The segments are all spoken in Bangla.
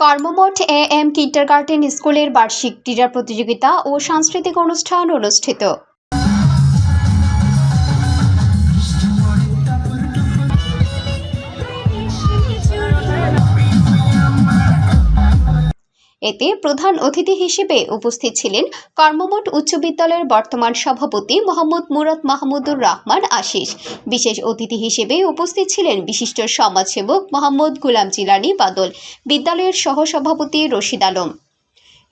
কর্মমঠ এ এম কিন্টারগার্টেন স্কুলের বার্ষিক ক্রীড়া প্রতিযোগিতা ও সাংস্কৃতিক অনুষ্ঠান অনুষ্ঠিত। এতে প্রধান অতিথি হিসেবে উপস্থিত ছিলেন কর্মমঠ উচ্চ বিদ্যালয়ের বর্তমান সভাপতি মোহাম্মদ মুরাদ মাহমুদুর রহমান আশিস। বিশেষ অতিথি হিসেবে উপস্থিত ছিলেন বিশিষ্ট সমাজসেবক মোহাম্মদ গুলাম জিলানি বাদল, বিদ্যালয়ের সহসভাপতি রশিদ আলম।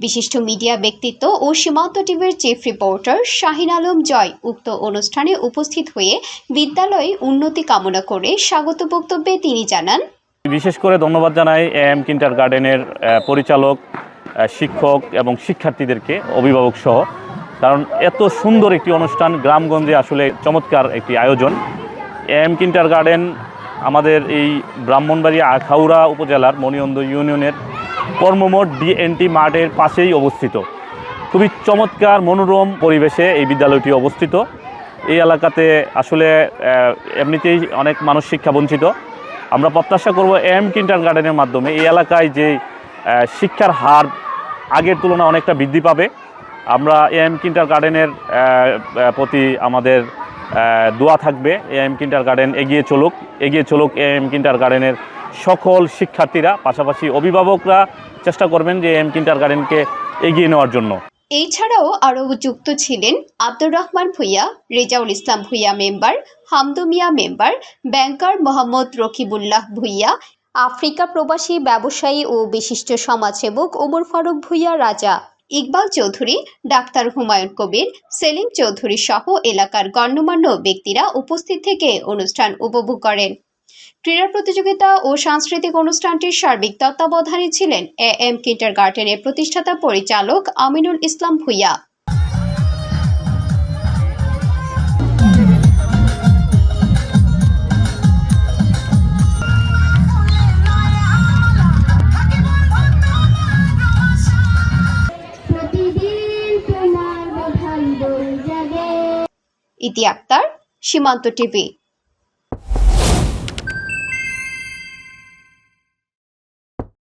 বিশিষ্ট মিডিয়া ব্যক্তিত্ব ও সীমান্ত টিভির চিফ রিপোর্টার শাহিন আলম জয় উক্ত অনুষ্ঠানে উপস্থিত হয়ে বিদ্যালয়ে উন্নতি কামনা করে স্বাগত বক্তব্যে তিনি জানান বিশেষ করে ধন্যবাদ জানাই এম কিন্টার গার্ডেনের পরিচালক শিক্ষক এবং শিক্ষার্থীদেরকে, অভিভাবক সহ। কারণ এত সুন্দর একটি অনুষ্ঠান গ্রামগঞ্জে আসলে চমৎকার একটি আয়োজন। এম কিন্টার গার্ডেন আমাদের এই ব্রাহ্মণবাড়িয়া আখাউড়া উপজেলার মণিয়ন্দ ইউনিয়নের কর্মমোট ডিএনটি মাঠের পাশেই অবস্থিত। খুবই চমৎকার, মনোরম পরিবেশে এই বিদ্যালয়টি অবস্থিত। এই এলাকাতে আসলে এমনিতেই অনেক মানুষ শিক্ষা বঞ্চিত আমরা প্রত্যাশা করব এম কিন্টার গার্ডেনের মাধ্যমে এই এলাকায় যে শিক্ষার হার আগের তুলনায় অনেকটা বৃদ্ধি পাবে। আমরা এম কিন্টার গার্ডেনের প্রতি আমাদের দোয়া থাকবে, এম কিন্টার গার্ডেন এগিয়ে চলুক এগিয়ে চলুক এম কিন্টার গার্ডেনের সকল শিক্ষার্থীরা, পাশাপাশি অভিভাবকরা চেষ্টা করবেন যে এম কিন্টার গার্ডেনকে এগিয়ে নেওয়ার জন্য। এছাড়াও আরও যুক্ত ছিলেন Abdur Rahman Bhuiyan, Rezaul Islam Bhuiyan member, Hamdu Mia member, banker Mohammad Rakibullah Bhuiyan, Africa প্রবাসী ব্যবসায়ী ও বিশিষ্ট সমাজসেবক ওমর ফারুক ভুইয়া রাজা, ইকবাল চৌধুরী, ডাক্তার হুমায়ুন কবির, সেলিম চৌধুরী সহ এলাকার গণ্যমান্য ব্যক্তিরা উপস্থিত থেকে অনুষ্ঠান উপভোগ করেন। ক্রীড়া প্রতিযোগিতা ও সাংস্কৃতিক অনুষ্ঠানটির সার্বিক তত্ত্বাবধানে ছিলেন এ এম কিন্টার গার্ডেনের প্রতিষ্ঠাতা পরিচালক আমিনুল ইসলাম ভুইয়া। ইতি আক্তার সীমান্ত টিভি।